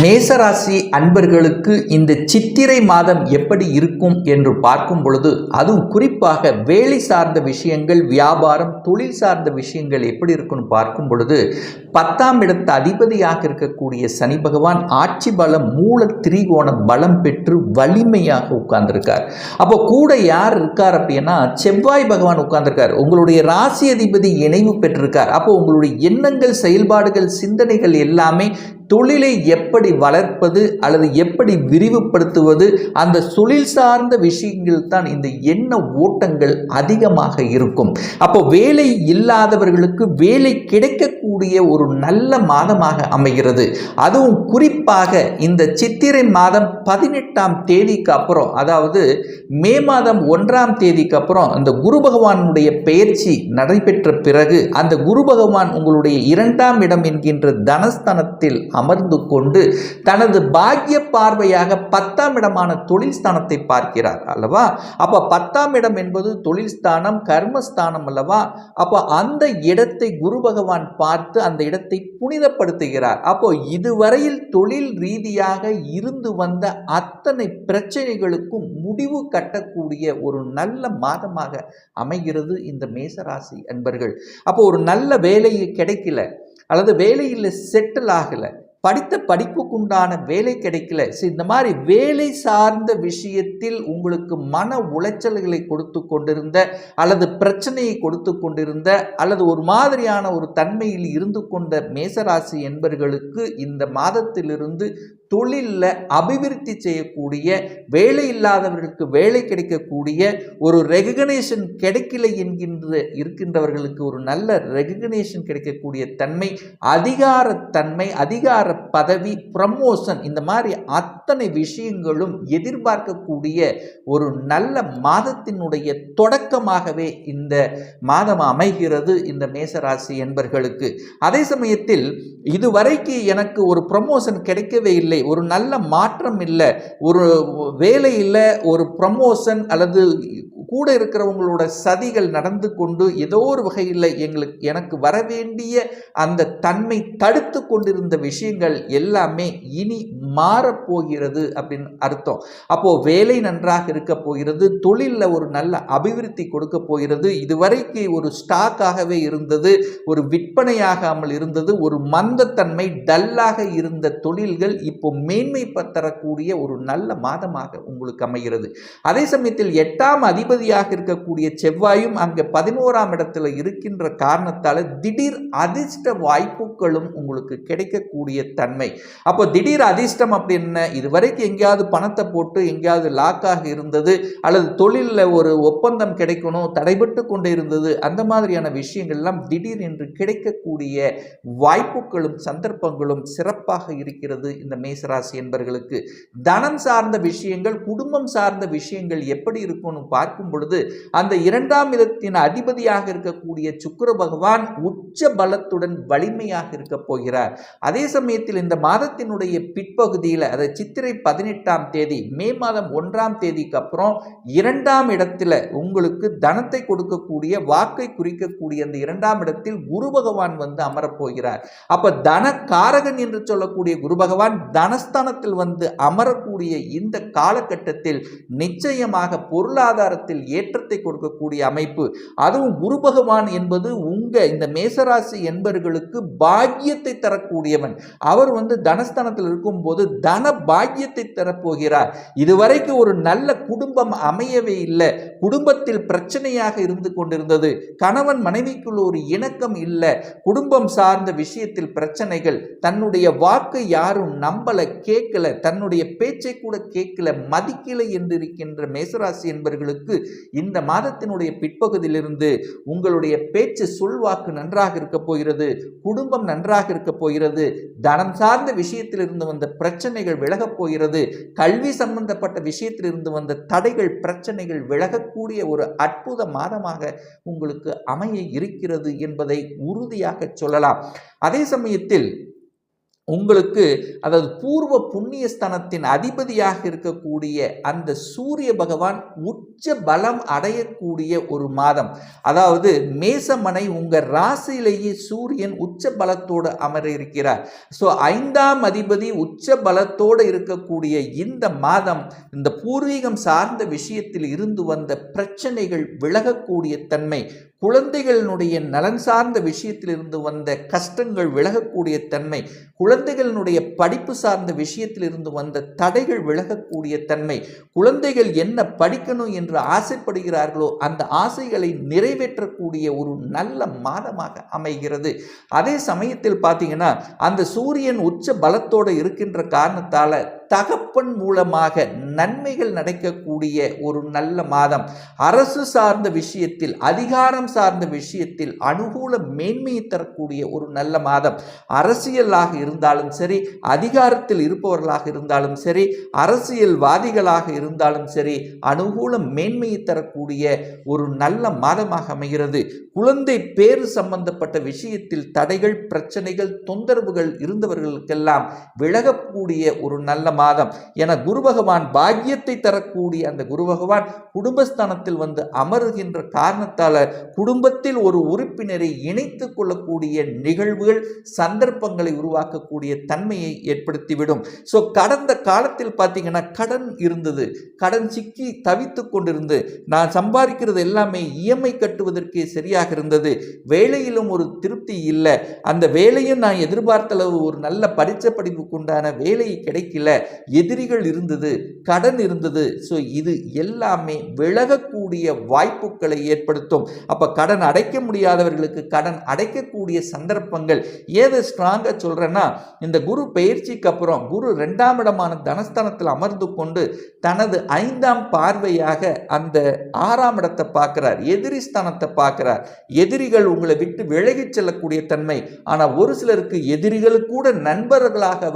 மேசராசி அன்பர்களுக்கு இந்த சித்திரை மாதம் எப்படி இருக்கும் என்று பார்க்கும் பொழுது அதுவும் குறிப்பாக வேலை சார்ந்த விஷயங்கள் வியாபாரம் தொழில் சார்ந்த விஷயங்கள் எப்படி இருக்குன்னு பார்க்கும் பொழுது பத்தாம் இடத்து அதிபதியாக இருக்கக்கூடிய சனி பகவான் ஆட்சி பலம் மூல திரிகோண பலம் பெற்று வலிமையாக உட்கார்ந்திருக்கார். அப்போ கூட யார் இருக்கார் அப்படின்னா செவ்வாய் பகவான் உட்கார்ந்திருக்கார். உங்களுடைய ராசி அதிபதி இணைவு பெற்றிருக்கார். அப்போ உங்களுடைய எண்ணங்கள் செயல்பாடுகள் சிந்தனைகள் எல்லாமே தொழிலை எப்படி வளர்ப்பது அல்லது எப்படி விரிவுபடுத்துவது அந்த தொழில் சார்ந்த விஷயங்கள் தான் இந்த எண்ண ஓட்டங்கள் அதிகமாக இருக்கும். அப்போ வேலை இல்லாதவர்களுக்கு வேலை கிடைக்கக்கூடிய ஒரு நல்ல மாதமாக அமைகிறது. அதுவும் குறிப்பாக இந்த சித்திரை மாதம் பதினெட்டாம் தேதிக்கு அப்புறம் அதாவது மே மாதம் ஒன்றாம் தேதிக்கு அப்புறம் அந்த குரு பகவானுடைய பெயர்ச்சி நடைபெற்ற பிறகு அந்த குரு பகவான் உங்களுடைய இரண்டாம் இடம் என்கின்ற தனஸ்தானத்தில் அமர்ந்து கொண்டு தனது பாக்கிய பார்வையாக பத்தாம் இடமான தொழில் ஸ்தானத்தை பார்க்கிறார் அல்லவா? அப்போ பத்தாம் இடம் என்பது தொழில் ஸ்தானம் கர்மஸ்தானம் அல்லவா? அப்போ அந்த இடத்தை குரு பகவான் பார்த்து அந்த இடத்தை புனிதப்படுத்துகிறார். அப்போ இதுவரையில் தொழில் ரீதியாக இருந்து வந்த அத்தனை பிரச்சனைகளுக்கும் முடிவு கட்டக்கூடிய ஒரு நல்ல மாதமாக அமைகிறது இந்த மேசராசி அன்பர்கள். அப்போ ஒரு நல்ல வேலையை கிடைக்கல அல்லது வேலையில் செட்டில் ஆகலை. படித்த படிப்புக்குண்டான வேலை கிடைக்கல. சரி இந்த மாதிரி வேலை சார்ந்த விஷயத்தில் உங்களுக்கு மன உளைச்சல்களை கொடுத்து கொண்டிருந்த அல்லது பிரச்சனையை கொடுத்து கொண்டிருந்த அல்லது ஒரு மாதிரியான ஒரு தன்மையில் இருந்து கொண்ட மேசராசி என்பர்களுக்கு இந்த மாதத்திலிருந்து தொழிலில் அபிவிருத்தி செய்யக்கூடிய வேலை இல்லாதவர்களுக்கு வேலை கிடைக்கக்கூடிய ஒரு ரெகக்னேஷன் கிடைக்கல என்கின்ற இருக்கின்றவர்களுக்கு ஒரு நல்ல ரெகக்னேஷன் கிடைக்கக்கூடிய தன்மை அதிகாரத்தன்மை அதிகார பதவி ப்ரமோஷன் இந்த மாதிரி அத்தனை விஷயங்களும் எதிர்பார்க்கக்கூடிய ஒரு நல்ல மாதத்தினுடைய தொடக்கமாகவே இந்த மாதம் அமைகிறது இந்த மேசராசி என்பர்களுக்கு. அதே சமயத்தில் இதுவரைக்கு எனக்கு ஒரு ப்ரமோஷன் கிடைக்கவே இல்லை. ஒரு நல்ல மாற்றம் இல்லை ஒரு வேலை இல்லை ஒரு ப்ரமோஷன் அல்லது கூட இருக்கிறவங்களோட சதிகள் நடந்து கொண்டு ஏதோ ஒரு வகையில் எங்களுக்கு எனக்கு வரவேண்டிய அந்த தன்மை தடுத்து கொண்டிருந்த விஷயங்கள் எல்லாமே இனி மாறப்போகிறது அப்படின்னு அர்த்தம். அப்போது வேலை நன்றாக இருக்க போகிறது தொழிலில் ஒரு நல்ல அபிவிருத்தி கொடுக்க போகிறது இதுவரைக்கு ஒரு ஸ்டாக்காகவே இருந்தது ஒரு விற்பனையாகாமல் இருந்தது ஒரு மந்தத்தன்மை டல்லாக இருந்த தொழில்கள் இப்போ மேன்மை தரக்கூடிய ஒரு நல்ல மாதமாக உங்களுக்கு அமைகிறது. அதே சமயத்தில் எட்டாம் அதிபதி அதிபதியாக இருக்கக்கூடிய செவ்வாயும் அங்கே பதினோராம் இடத்துல இருக்கின்ற காரணத்தால் திடீர் அதிர்ஷ்ட வாய்ப்புகளும் உங்களுக்கு கிடைக்கக்கூடிய தன்மை. அப்போ திடீர் அதிர்ஷ்டம் அப்படின்னு இதுவரைக்கும் எங்கேயாவது பணத்தை போட்டு எங்கேயாவது லாக்காக இருந்தது அல்லது தொழிலில் ஒரு ஒப்பந்தம் கிடைக்கணும் தடைபட்டு கொண்டே இருந்தது அந்த மாதிரியான விஷயங்கள்லாம் திடீர் என்று கிடைக்கக்கூடிய வாய்ப்புகளும் சந்தர்ப்பங்களும் சிறப்பாக இருக்கிறது இந்த மேசராசி என்பர்களுக்கு. தனம் சார்ந்த விஷயங்கள் குடும்பம் சார்ந்த விஷயங்கள் எப்படி இருக்கும்னு பார்க்கும் பொழுது அந்த இரண்டாம் இடத்தின் அதிபதியாக இருக்கக்கூடிய சுக்கர பகவான் உச்ச பலத்துடன் வலிமையாக இருக்க போகிறார். அதே சமயத்தில் இந்த மாதத்தினுடைய பிற்பகுதியில் அதை சித்திரை பதினெட்டாம் தேதி மே மாதம் ஒன்றாம் தேதிக்கு அப்புறம் இரண்டாம் இடத்துல உங்களுக்கு தனத்தை கொடுக்கக்கூடிய வாக்கை குறிக்கக்கூடிய அந்த இரண்டாம் இடத்தில் குரு பகவான் வந்து அமரப்போகிறார் அப்ப தன காரகன் என்று சொல்லக்கூடிய குரு பகவான் தனஸ்தானத்தில் வந்து அமரக்கூடிய இந்த காலகட்டத்தில் நிச்சயமாக பொருளாதாரத்தில் ஏற்றத்தை கொடுக்கக்கூடிய அமைப்பு. அதுவும் குரு பகவான் என்பது உங்க இந்த மேசராசி என்பர்களுக்கு பாக்கியத்தை தரக்கூடியவன். அவர் வந்து தனஸ்தானத்தில் இருக்கும்போது தன பாக்கியத்தை தரப்போகிறார். இதுவரைக்கும் ஒரு நல்ல குடும்பம் அமையவே இல்லை. குடும்பத்தில் பிரச்சனையாக இருந்து கொண்டிருந்தது. கணவன் மனைவிக்குள்ள ஒரு இணக்கம் இல்லை. குடும்பம் சார்ந்த விஷயத்தில் பிரச்சனைகள். தன்னுடைய வாக்கு யாரும் நம்பல கேட்கல. தன்னுடைய பேச்சை கூட கேட்கல. மதிக்கலை என்றிருக்கின்ற மேசராசி என்பர்களுக்கு இந்த மாதத்தினுடைய பிற்பகுதியிலிருந்து உங்களுடைய பேச்சு சொல்வாக்கு நன்றாக இருக்க போகிறது குடும்பம் நன்றாக இருக்க போகிறது தனம் சார்ந்த விஷயத்திலிருந்து வந்த பிரச்சனைகள் விலகப் போகிறது கல்வி சம்பந்தப்பட்ட விஷயத்திலிருந்து வந்த தடைகள் பிரச்சனைகள் விலகக்கூடிய ஒரு அற்புத மாதமாக உங்களுக்கு அமைய இருக்கிறது என்பதை உறுதியாக சொல்லலாம். அதே சமயத்தில் உங்களுக்கு அதாவது பூர்வ புண்ணியஸ்தனத்தின் அதிபதியாக இருக்கக்கூடிய அந்த சூரிய பகவான் உச்ச பலம் அடையக்கூடிய ஒரு மாதம். அதாவது மேசமனை உங்கள் ராசியிலேயே சூரியன் உச்ச பலத்தோடு அமர இருக்கிறார். ஸோ ஐந்தாம் அதிபதி உச்ச பலத்தோடு இருக்கக்கூடிய இந்த மாதம் இந்த பூர்வீகம் சார்ந்த விஷயத்தில் இருந்து வந்த பிரச்சனைகள் விலகக்கூடிய தன்மை குழந்தைகளினுடைய நலன் சார்ந்த விஷயத்திலிருந்து வந்த கஷ்டங்கள் விலகக்கூடிய தன்மை குழந்தைகளினுடைய படிப்பு சார்ந்த விஷயத்திலிருந்து வந்த தடைகள் விலகக்கூடிய தன்மை குழந்தைகள் என்ன படிக்கணும் என்று ஆசைப்படுகிறார்களோ அந்த ஆசைகளை நிறைவேற்றக்கூடிய ஒரு நல்ல மாதமாக அமைகிறது. அதே சமயத்தில் பார்த்தீங்கன்னா அந்த சூரியன் உச்ச பலத்தோடு இருக்கின்ற காரணத்தால் தகப்பன் மூலமாக நன்மைகள் நடக்கக்கூடிய ஒரு நல்ல மாதம். அரசு சார்ந்த விஷயத்தில் அதிகாரம் சார்ந்த விஷயத்தில் அனுகூல மேன்மையை தரக்கூடிய ஒரு நல்ல மாதம். அரசியலாக இருந்தாலும் சரி அதிகாரத்தில் இருப்பவர்களாக இருந்தாலும் சரி அரசியல்வாதிகளாக இருந்தாலும் சரி அனுகூல மேன்மையை தரக்கூடிய ஒரு நல்ல மாதமாக அமைகிறது. குழந்தை பேரு சம்பந்தப்பட்ட விஷயத்தில் தடைகள் பிரச்சனைகள் தொந்தரவுகள் இருந்தவர்களுக்கெல்லாம் விலகக்கூடிய ஒரு நல்ல மாதம். என குரு பகவான் பாக்கியத்தை தரக்கூடிய அந்த குரு பகவான் குடும்பஸ்தானத்தில் வந்து அமருகின்ற காரணத்தால குடும்பத்தில் ஒரு உறுப்பினரை இணைத்து கொள்ளக்கூடிய நிகழ்வுகள் சந்தர்ப்பங்களை உருவாக்கக்கூடிய தன்மையை ஏற்படுத்திவிடும். ஸோ கடந்த காலத்தில் பார்த்தீங்கன்னா கடன் இருந்தது. கடன் சிக்கி தவித்து கொண்டிருந்து நான் சம்பாதிக்கிறது எல்லாமே இஎம்ஐ கட்டுவதற்கே சரியாக இருந்தது. வேலையிலும் ஒரு திருப்தி இல்லை. அந்த வேலையும் நான் எதிர்பார்த்த அளவு ஒரு நல்ல பரிச்ச படிப்புக்குண்டான வேலை கிடைக்கல. எதிரிகள் இருந்தது கடன் இருந்தது. ஸோ இது எல்லாமே விலகக்கூடிய வாய்ப்புகளை ஏற்படுத்தும். அப்போ கடன் அடைக்க முடியாதவர்களுக்கு கடன் அடைக்கக்கூடிய சந்தர்ப்பங்கள் ஏது ஸ்ட்ராங்காக சொல்கிறேன்னா இந்த குரு பயிற்சிக்கு அப்புறம் குரு ரெண்டாம் இடமான தனஸ்தானத்தில் அமர்ந்து கொண்டு தனது ஐந்தாம் பார்வையாக அந்த ஆறாம் இடத்தை பார்க்கிறார். எதிரி ஸ்தானத்தை பார்க்கிறார். எதிரிகள் உங்களை விட்டு விலகிச் செல்லக்கூடிய தன்மை. ஆனால் ஒரு சிலருக்கு எதிரிகள் கூட நண்பர்களாக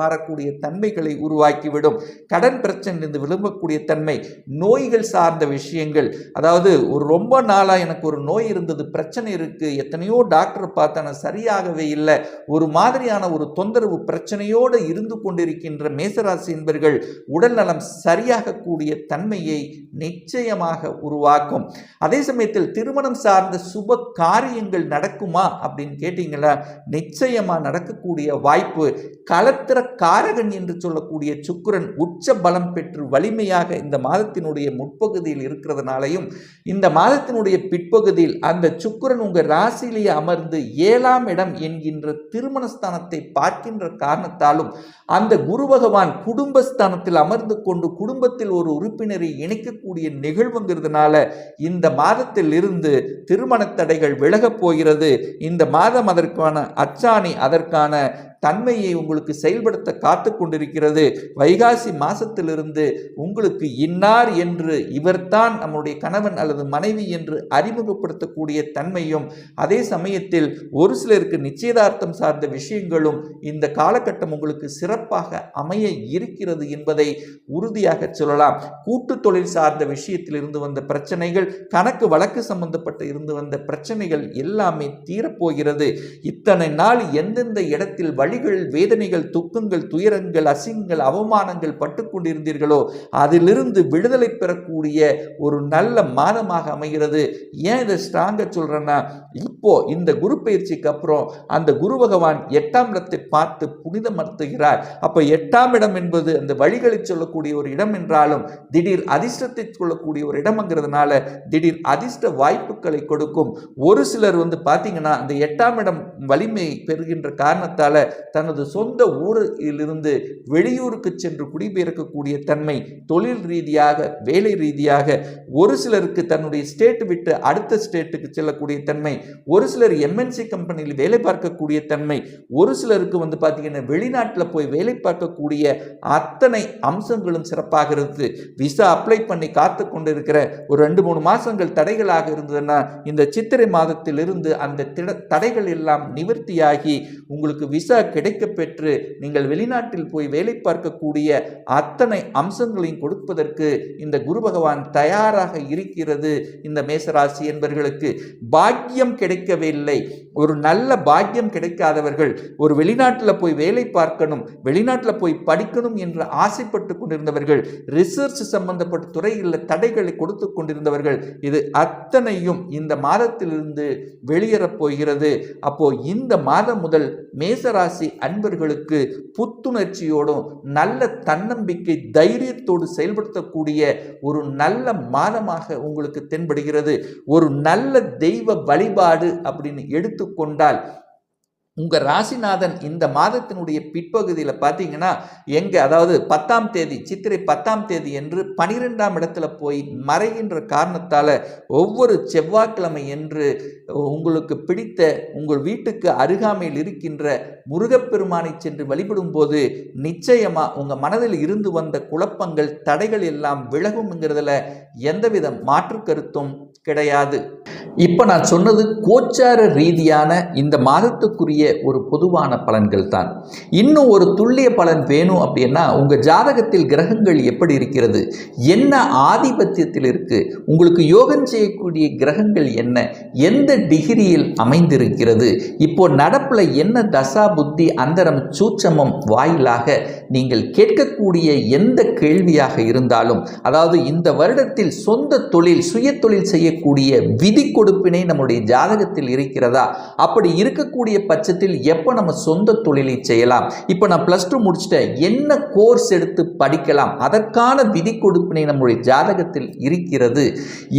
வரக்கூடிய தன்மைகளை பிரச்சனைகளை உருவாக்கிவிடும். கடன் பிரச்சனையிலிருந்து விரும்பக்கூடிய தன்மை நோய்கள் சார்ந்த விஷயங்கள். அதாவது ஒரு ரொம்ப நாளாக எனக்கு ஒரு நோய் இருந்தது பிரச்சனை இருக்குது எத்தனையோ டாக்டர் பார்த்தேன் சரியாகவே இல்லை. ஒரு மாதிரியான ஒரு தொந்தரவு பிரச்சனையோடு இருந்து கொண்டிருக்கின்ற மேசராசி என்பர்கள் உடல்நலம் சரியாகக்கூடிய தன்மையை நிச்சயமாக உருவாக்கும். அதே சமயத்தில் திருமணம் சார்ந்த சுப காரியங்கள் நடக்குமா அப்படின்னு கேட்டிங்களா? நிச்சயமாக நடக்கக்கூடிய வாய்ப்பு. கலத்திர காரகன் என்று சொல்ல கொள்ளக்கூடிய சுக்கிரன் உச்ச பலம் பெற்று வலிமையாக இந்த மாதத்தினுடைய முற்பகுதியில் இருக்கிறதுனாலையும் இந்த மாதத்தினுடைய பிற்பகுதியில் அந்த சுக்கிரன் உங்கள் ராசியிலேயே அமர்ந்து ஏழாம் இடம் என்கின்ற திருமணஸ்தானத்தை பார்க்கின்ற காரணத்தாலும் அந்த குரு பகவான் குடும்பஸ்தானத்தில் அமர்ந்து கொண்டு குடும்பத்தில் ஒரு உறுப்பினரை இணைக்கக்கூடிய நிகழ்வுங்கிறதுனால இந்த மாதத்தில் இருந்து திருமண தடைகள் விலகப் போகிறது. இந்த மாதம் அதற்கான அச்சாணி அதற்கான தன்மையை உங்களுக்கு செயல்படுத்த காத்து கொண்டிருக்கிறது. வைகாசி மாசத்திலிருந்து உங்களுக்கு இன்னார் என்று இவர்தான் நம்முடைய கணவன் அல்லது மனைவி என்று அறிமுகப்படுத்தக்கூடிய தன்மையும் அதே சமயத்தில் ஒரு சிலருக்கு நிச்சயதார்த்தம் சார்ந்த விஷயங்களும் இந்த காலகட்டம் உங்களுக்கு சிறப்பாக அமைய இருக்கிறது என்பதை உறுதியாக சொல்லலாம். கூட்டு தொழில் சார்ந்த விஷயத்தில் இருந்து வந்த பிரச்சனைகள் கணக்கு வழக்கு சம்பந்தப்பட்டு இருந்து வந்த பிரச்சனைகள் எல்லாமே தீரப்போகிறது. இத்தனை நாள் எந்தெந்த இடத்தில் வழி வழிகள் வேதனைகள் துக்கங்கள் துயரங்கள் அசிங்கங்கள் அவமானங்கள் பட்டு கொண்டிருந்தீர்களோ அதிலிருந்து விடுதலை பெறக்கூடிய ஒரு நல்ல மாதமாக அமைகிறது. ஏன் இதை ஸ்ட்ராங்காக சொல்கிறேன்னா இப்போ இந்த குரு பயிற்சிக்கு அப்புறம் அந்த குரு பகவான் எட்டாம் இடத்தை பார்த்து புனிதமர்த்துகிறார் அப்போ எட்டாம் இடம் என்பது அந்த வழிகளை சொல்லக்கூடிய ஒரு இடம் என்றாலும் திடீர் அதிர்ஷ்டத்தை சொல்லக்கூடிய ஒரு இடம்ங்கிறதுனால திடீர் அதிர்ஷ்ட வாய்ப்புகளை கொடுக்கும். ஒரு சிலர் வந்து பார்த்தீங்கன்னா அந்த எட்டாம் இடம் வலிமை பெறுகின்ற காரணத்தால் தனது சொந்த ஊரிலிருந்து வெளியூருக்கு சென்று குடிபெயர்க்கக்கூடிய தன்மை தொழில் ரீதியாக வேலை ரீதியாக ஒரு சிலருக்கு தன்னுடைய ஸ்டேட் விட்டு அடுத்த ஸ்டேட்டுக்கு செல்லக்கூடிய தன்மை ஒரு சிலர் எம்என்சி கம்பெனியில் வேலை பார்க்கக்கூடிய தன்மை ஒரு சிலருக்கு வந்து பார்த்தீங்கன்னா வெளிநாட்டில் போய் வேலை பார்க்கக்கூடிய அத்தனை அம்சங்களும் சிறப்பாக இருந்தது. விசா அப்ளை பண்ணி காத்து கொண்டிருக்கிற ஒரு ரெண்டு மூணு மாதங்கள் தடைகளாக இருந்ததுன்னா இந்த சித்திரை மாதத்திலிருந்து அந்த திட தடைகள் எல்லாம் நிவர்த்தியாகி உங்களுக்கு விசா கிடைக்க பெற்று நீங்கள் வெளிநாட்டில் போய் வேலை பார்க்கக்கூடிய அத்தனை அம்சங்களையும் கொடுப்பதற்கு இந்த குரு பகவான் தயாராக இருக்கிறது இந்த மேசராசி என்பவர்களுக்கு பாக்கியம் கிடைக்கவில்லை. ஒரு நல்ல பாக்கியம் கிடைக்காதவர்கள் ஒரு வெளிநாட்டில் போய் வேலை பார்க்கணும் வெளிநாட்டில் போய் படிக்கணும் என்று ஆசைப்பட்டு கொண்டிருந்தவர்கள் ரிசர்ச் சம்பந்தப்பட்ட துறைகளில் தடைகளை கொடுத்து கொண்டிருந்தவர்கள் இது அத்தனையும் இந்த மாதத்திலிருந்து வெளியேறப் போகிறது. அப்போ இந்த மாதம் முதல் மேசராசி அன்பர்களுக்கு புத்துணர்ச்சியோடும் நல்ல தன்னம்பிக்கை தைரியத்தோடு செயல்படுத்தக்கூடிய ஒரு நல்ல மாதமாக உங்களுக்கு தென்படுகிறது. ஒரு நல்ல தெய்வ வழிபாடு அப்படின்னு எடுத்துக்கொண்டால் உங்கள் ராசிநாதன் இந்த மாதத்தினுடைய பிற்பகுதியில் பார்த்தீங்கன்னா எங்கே அதாவது பத்தாம் தேதி சித்திரை பத்தாம் தேதி என்று பனிரெண்டாம் இடத்துல போய் மறைகின்ற காரணத்தால் ஒவ்வொரு செவ்வாய்க்கிழமை என்று உங்களுக்கு பிடித்த உங்கள் வீட்டுக்கு அருகாமையில் இருக்கின்ற முருகப்பெருமானை சென்று வழிபடும் போது நிச்சயமாக உங்கள் மனதில் இருந்து வந்த குழப்பங்கள் தடைகள் எல்லாம் விலகும்ங்கிறதுல எந்தவித மாற்று கருத்தும் கிடையாது. இப்போ நான் சொன்னது கோச்சார ரீதியான இந்த மாதத்துக்குரிய ஒரு பொதுவான பலன்கள் தான். இன்னும் ஒரு துல்லிய பலன் வேணும் அப்படின்னா உங்கள் ஜாதகத்தில் கிரகங்கள் எப்படி இருக்கிறது? என்ன ஆதிபத்தியத்தில் இருக்கு? உங்களுக்கு யோகம் செய்யக்கூடிய கிரகங்கள் என்ன? எந்த டிகிரியில் அமைந்திருக்கிறது? இப்போ நடப்பில் என்ன தசா புத்தி அந்தரம் சூச்சமம் வாயிலாக நீங்கள் கேட்கக்கூடிய எந்த கேள்வியாக இருந்தாலும் அதாவது இந்த வருடத்தில் சொந்த தொழில் சுய தொழில் செய்யக்கூடிய விதி கொடுப்பினை நம்முடைய ஜாதகத்தில் இருக்கிறதா? அப்படி இருக்கக்கூடிய பட்சத்தில் எப்போ நம்ம சொந்த தொழிலை செய்யலாம்? இப்போ நான் ப்ளஸ் டூ முடிச்சுட்டேன். என்ன கோர்ஸ் எடுத்து படிக்கலாம்? அதற்கான விதி கொடுப்பினை நம்முடைய ஜாதகத்தில் இருக்கிறது.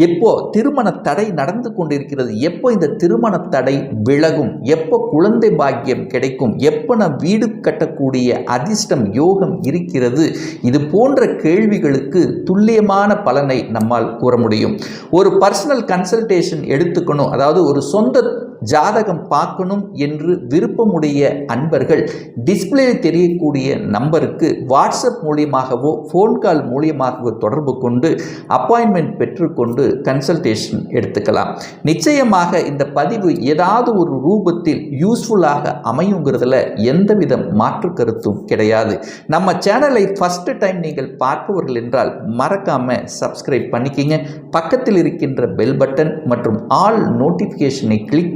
எப்போ திருமண தடை நடந்து கொண்டிருக்கிறது? எப்போ இந்த திருமண தடை விலகும்? எப்போ குழந்தை பாக்கியம் கிடைக்கும்? எப்போ நான் வீடு கட்டக்கூடிய அதிர்ஷ்டம் யோகம் இருக்கிறது? இது போன்ற கேள்விகளுக்கு துல்லியமான பலனை நம்மால் கூற முடியும். ஒரு பர்சனல் கன்சல்டேஷன் எடுத்துக்கணும். அதாவது ஒரு சொந்த ஜாதகம் பார்க்கணும் என்று விருப்பமுடைய அன்பர்கள் டிஸ்பிளேயில் தெரியக்கூடிய நம்பருக்கு வாட்ஸ்அப் மூலியமாகவோ ஃபோன் கால் மூலியமாகவோ தொடர்பு கொண்டு அப்பாயின்மெண்ட் பெற்றுக்கொண்டு கன்சல்டேஷன் எடுத்துக்கலாம். நிச்சயமாக இந்த பதிவு ஏதாவது ஒரு ரூபத்தில் யூஸ்ஃபுல்லாக அமையுங்கிறதுல எந்தவித மாற்று கருத்தும் கிடையாது. நம்ம சேனலை ஃபஸ்ட்டு டைம் நீங்கள் பார்ப்பவர்கள் என்றால் மறக்காமல் சப்ஸ்கிரைப் பண்ணிக்கிங்க. பக்கத்தில் இருக்கின்ற பெல் பட்டன் மற்றும் ஆல் நோட்டிஃபிகேஷனை கிளிக்